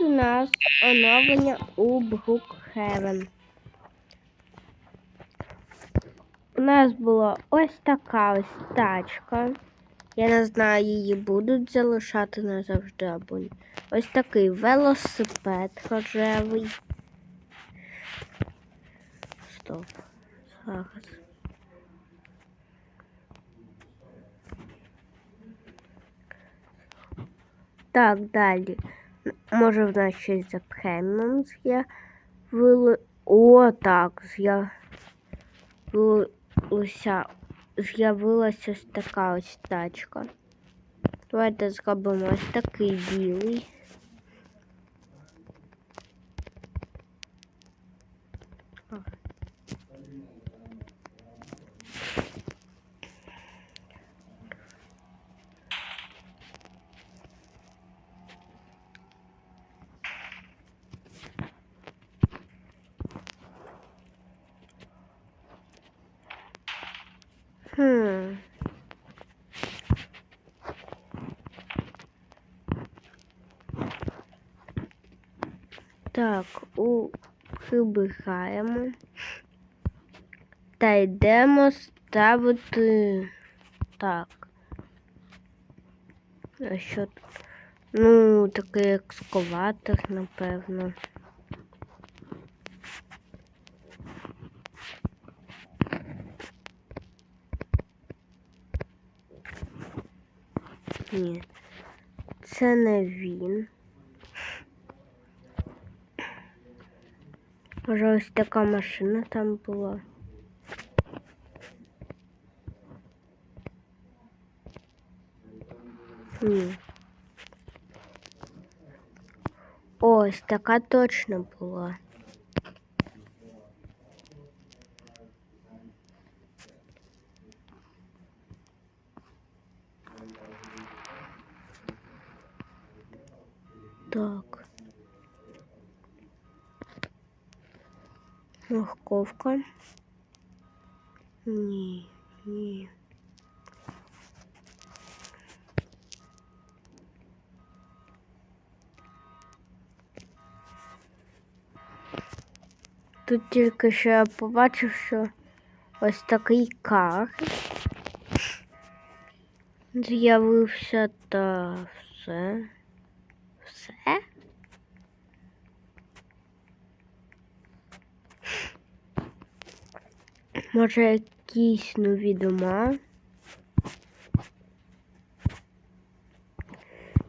у нас оновлення у Брукхевен. У нас була ось така ось тачка. Я не знаю, її будуть залишати назавжди або ні. Ось такий велосипед рожевий. Стоп. Зараз. Так, далі. Може в нас щось за преміум з'явили. О, так, з'явилося. З'явилася ось така ось тачка. Давайте зробимо ось такий білий. Так, у прибираємо. Та йдемо ставити. Так. А що тут? Ну, такий екскаватор, напевно. Ні, це не він. Може, ось така машина там була. Ні. Ось така точно була. Так. Морковка. Ні, ні. Тут тільки що я побачив, що ось такий кар з'явився та все. Все? Може якісь нові дома?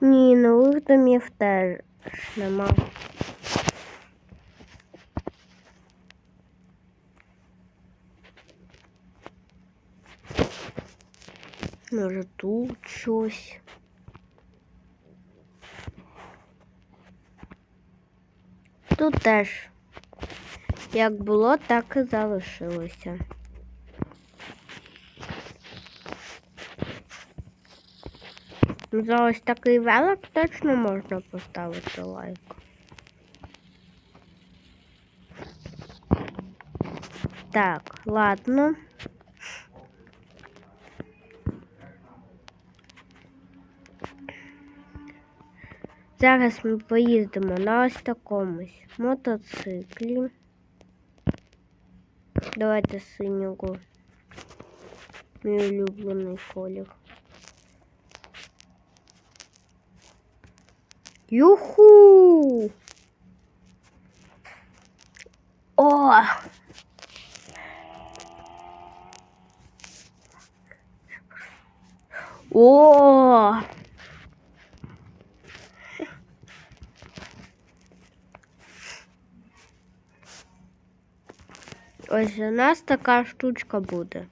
Ні, нових домів теж нема. Може тут щось. Тут теж як було, так і залишилося. За ось такий велик точно можна поставити лайк. Так, ладно. Зараз ми поїздимо на ось такомусь мотоциклі. Давайте синього. Мій улюблений колір. Юху! О! О! Ось у нас така штучка буде.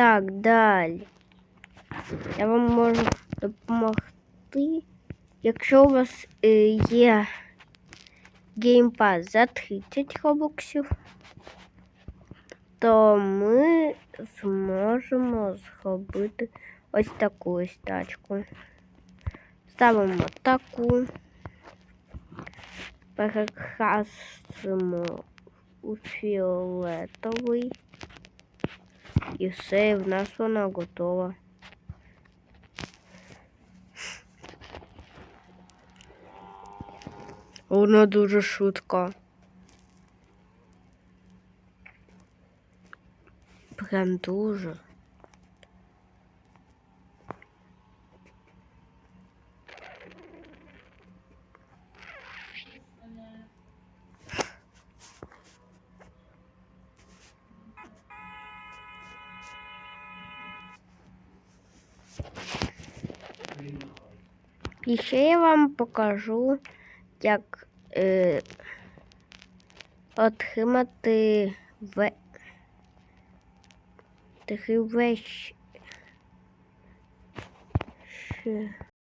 Так, далі. Я вам можу допомогти. Якщо у вас е, є геймпад за 30 робоксів, то ми зможемо зробити ось таку ось тачку. Ставимо таку, перекрасимо у фіолетовий. І все, в нас вона готова. Вона дуже шутка. Прям дуже. І ще я вам покажу, як е, отримати ве... такий вещ. Ще.